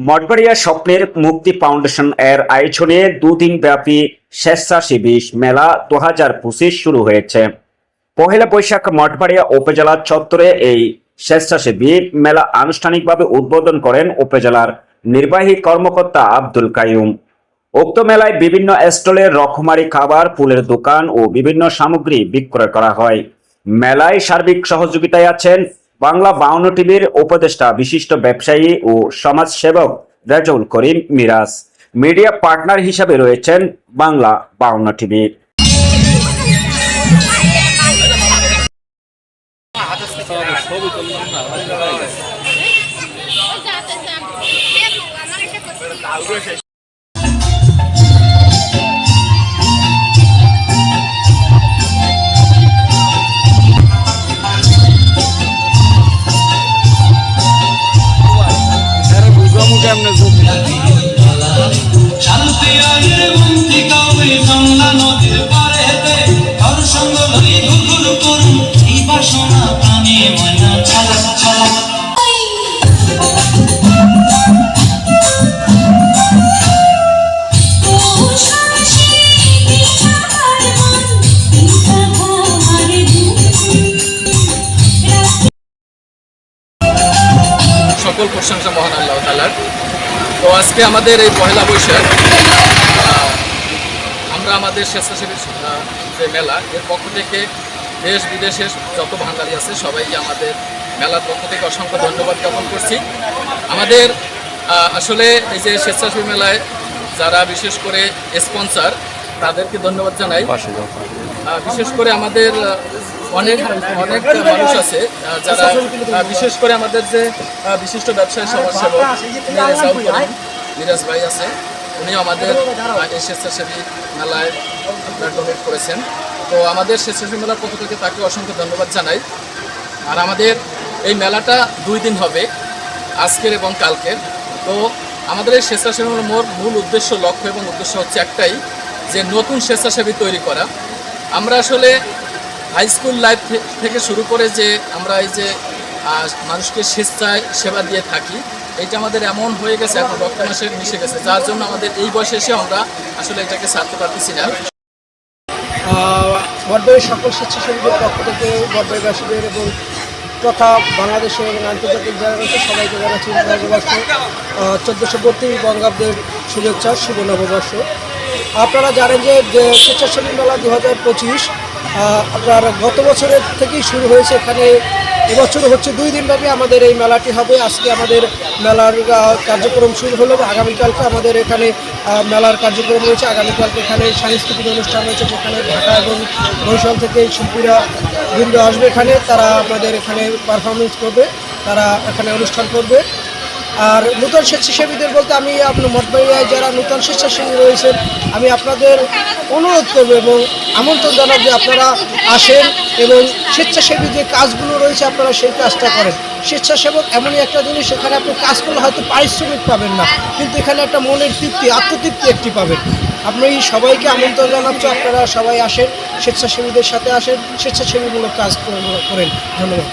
মঠবাড়িয়া স্বপ্নের মুক্তি ফাউন্ডেশন এর আয়োজনে দুদিন ব্যাপী স্বেচ্ছাসেবী মেলা দু হাজার পঁচিশ শুরু হয়েছে। পহেলা বৈশাখ মঠবাড়িয়া উপজেলা চত্বরে এই স্বেচ্ছাসেবী মেলা আনুষ্ঠানিকভাবে উদ্বোধন করেন উপজেলার নির্বাহী কর্মকর্তা আব্দুল কায়ুম উক্ত মেলায় বিভিন্ন স্টলে রকমারি খাবার, ফুলের দোকান ও বিভিন্ন সামগ্রী বিক্রয় করা হয়। মেলায় সার্বিক সহযোগিতায় আছেন বাংলা বাউন্ন টিভির উপদেষ্টা, বিশিষ্ট ব্যবসায়ী ও সমাজসেবক রেজউল করিম মিরাজ। মিডিয়া পার্টনার হিসাবে রয়েছেন বাংলা বাউন্ন টিভি। ছালা ছালা সকল প্রশংসা মহান আল্লাহ তালার আজকে আমাদের এই পহেলা বৈশাখ আমরা আমাদের স্বেচ্ছাসেবী যে মেলা এর পক্ষ থেকে দেশ বিদেশের যত বাঙালি আছে সবাইকে আমাদের মেলার পক্ষ থেকে অসংখ্য ধন্যবাদ জ্ঞাপন করছি। আমাদের আসলে এই যে স্বেচ্ছাসেবী মেলায় যারা বিশেষ করে স্পন্সর তাদেরকে ধন্যবাদ জানাই। বিশেষ করে আমাদের অনেক অনেক মানুষ আছে যারা বিশেষ করে আমাদের যে বিশিষ্ট ব্যবসায়ী, সমাজসেবক মিরাজ ভাই আছে, উনিও আমাদের এই স্বেচ্ছাসেবী মেলায় ডোনেট করেছেন। তো আমাদের স্বেচ্ছাসেবী মেলার পক্ষ থেকে তাকে অসংখ্য ধন্যবাদ জানাই। আর আমাদের এই মেলাটা দুই দিন হবে, আজকের এবং কালকের। তো আমাদের এই স্বেচ্ছাসেবী মেলার মূল উদ্দেশ্য, লক্ষ্য এবং উদ্দেশ্য হচ্ছে একটাই, যে নতুন স্বেচ্ছাসেবী তৈরি করা। আমরা আসলে হাই স্কুল লাইফ থেকে শুরু করে যে আমরা এই যে মানুষকে স্বেচ্ছায় সেবা দিয়ে থাকি, এটা আমাদের এমন হয়ে গেছে, এখন রক্ত মাসে মিশে গেছে, যার জন্য আমাদের এই বয়সে এসে আমরা আসলে এটাকে ছাড়তে পারতেছি না। বটবাড়ির সকল স্বেচ্ছাসেবীদের পক্ষ থেকে বটবাড়িবাসীদের এবং তথা বাংলাদেশের এবং আন্তর্জাতিক যারা রয়েছে, সবাইকে জানাচ্ছি নববর্ষ চোদ্দোশো বত্রিশ বঙ্গাব্দের শুভেচ্ছা, শুভ নববর্ষ। আপনারা জানেন যে স্বেচ্ছাসেবী মেলা দু হাজার পঁচিশ আপনার গত বছরের থেকেই শুরু হয়েছে এখানে। এবছর হচ্ছে দুই দিনব্যাপী আমাদের এই মেলাটি হবে। আজকে আমাদের মেলার কার্যক্রম শুরু হলো আগামীকালকে আমাদের এখানে মেলার কার্যক্রম রয়েছে। আগামীকালকে এখানে সাংস্কৃতিক অনুষ্ঠান রয়েছে যেখানে ঢাকা এবং বরিশাল থেকে শিল্পীরা, বৃন্দ আসবে এখানে। তারা আমাদের এখানে পারফরমেন্স করবে। তারা এখানে অনুষ্ঠান করবে। আর নূতন স্বেচ্ছাসেবীদের বলতে আমি আপনার মঠবাড়িয়ায় যারা নূতন স্বেচ্ছাসেবী রয়েছেন, আমি আপনাদের অনুরোধ করব এবং আমন্ত্রণ জানাব যে আপনারা আসেন এবং স্বেচ্ছাসেবী যে কাজগুলো রয়েছে আপনারা সেই কাজটা করেন। স্বেচ্ছাসেবক এমনই একটা জিনিস সেখানে আপনি কাজ করলে হয়তো পারিশ্রমিক পাবেন না, কিন্তু এখানে একটা মনের তৃপ্তি, আত্মতৃপ্তি একটি পাবেন। আপনি সবাইকে আমন্ত্রণ জানাচ্ছ, আপনারা সবাই আসেন, স্বেচ্ছাসেবীদের সাথে আসেন, স্বেচ্ছাসেবীমূলক কাজ করেন। ধন্যবাদ।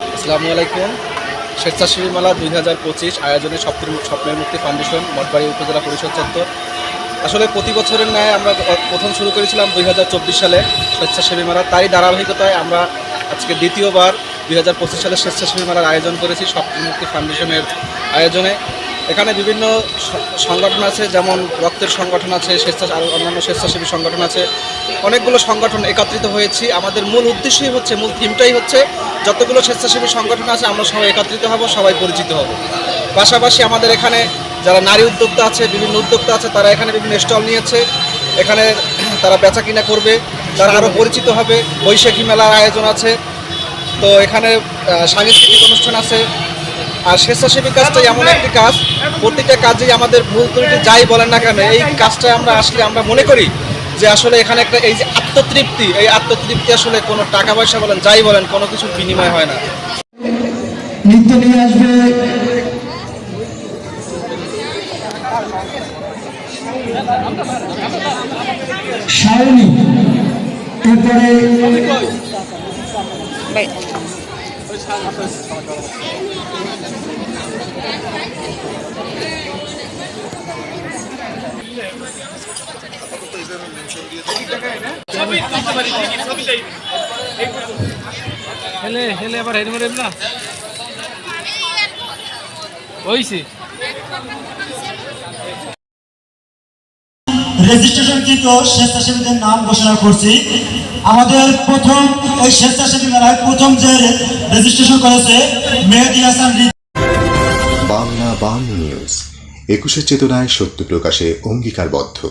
আসসালামু আলাইকুম। স্বেচ্ছাসেবী মেলা দুই হাজার পঁচিশ আয়োজনে স্বপ্নের স্বপ্নের মুক্তি ফাউন্ডেশন, মঠবাড়ি উপজেলা পরিষদ চত্বর। আসলে প্রতি বছরের ন্যায় আমরা প্রথম শুরু করেছিলাম দুই হাজার চব্বিশ সালে স্বেচ্ছাসেবী মেলা। তারই ধারাবাহিকতায় আমরা আজকে দ্বিতীয়বার দুই হাজার পঁচিশ সালে স্বেচ্ছাসেবী মেলার আয়োজন করেছি স্বপ্নের মুক্তি ফাউন্ডেশনের আয়োজনে। এখানে বিভিন্ন সংগঠন আছে, যেমন রক্তের সংগঠন আছে, স্বেচ্ছা আর অন্যান্য স্বেচ্ছাসেবী সংগঠন আছে। অনেকগুলো সংগঠন একত্রিত হয়েছি। আমাদের মূল উদ্দেশ্যই হচ্ছে, মূল থিমটাই হচ্ছে, যতগুলো স্বেচ্ছাসেবী সংগঠন আছে, আমরা সবাই একত্রিত হব, সবাই পরিচিত হব। পাশাপাশি আমাদের এখানে যারা নারী উদ্যোক্তা আছে, বিভিন্ন উদ্যোক্তা আছে, তারা এখানে বিভিন্ন স্টল নিয়েছে। এখানে তারা বেচা কিনা করবে, তারা আরও পরিচিত হবে। বৈশাখী মেলার আয়োজন আছে। তো এখানে সাংস্কৃতিক অনুষ্ঠান আছে। আর স্বেচ্ছাসেবী কাজটা এমন একটি কাজ প্রতিটা কাজেই আমাদের ভুল ত্রুটি যাই বলেন না কেন এই কাজটা আমরা আসলে আমরা মনে করি যে আসলে এখানে একটা এই যে আত্মতৃপ্তি এই আত্মতৃপ্তি আসলে কোনো টাকা পয়সা বলেন যাই বলেন কোনো কিছুর বিনিময় হয় না। নৃত্য নিয়ে আসবে। শাওনি এরপরে হেলে হেলে আবার হেরে মরে না। হইছে। রেজিস্ট্রেশনকৃত স্বেচ্ছাসেবীদের নাম ঘোষণা করছি। আমাদের প্রথম এই স্বেচ্ছাসেবী মেলায় প্রথম যে রেজিস্ট্রেশন করেছে, মেহেদি হাসান বাংলা নিউজ। একুশের চেতনায় সত্য প্রকাশে অঙ্গীকারবদ্ধ।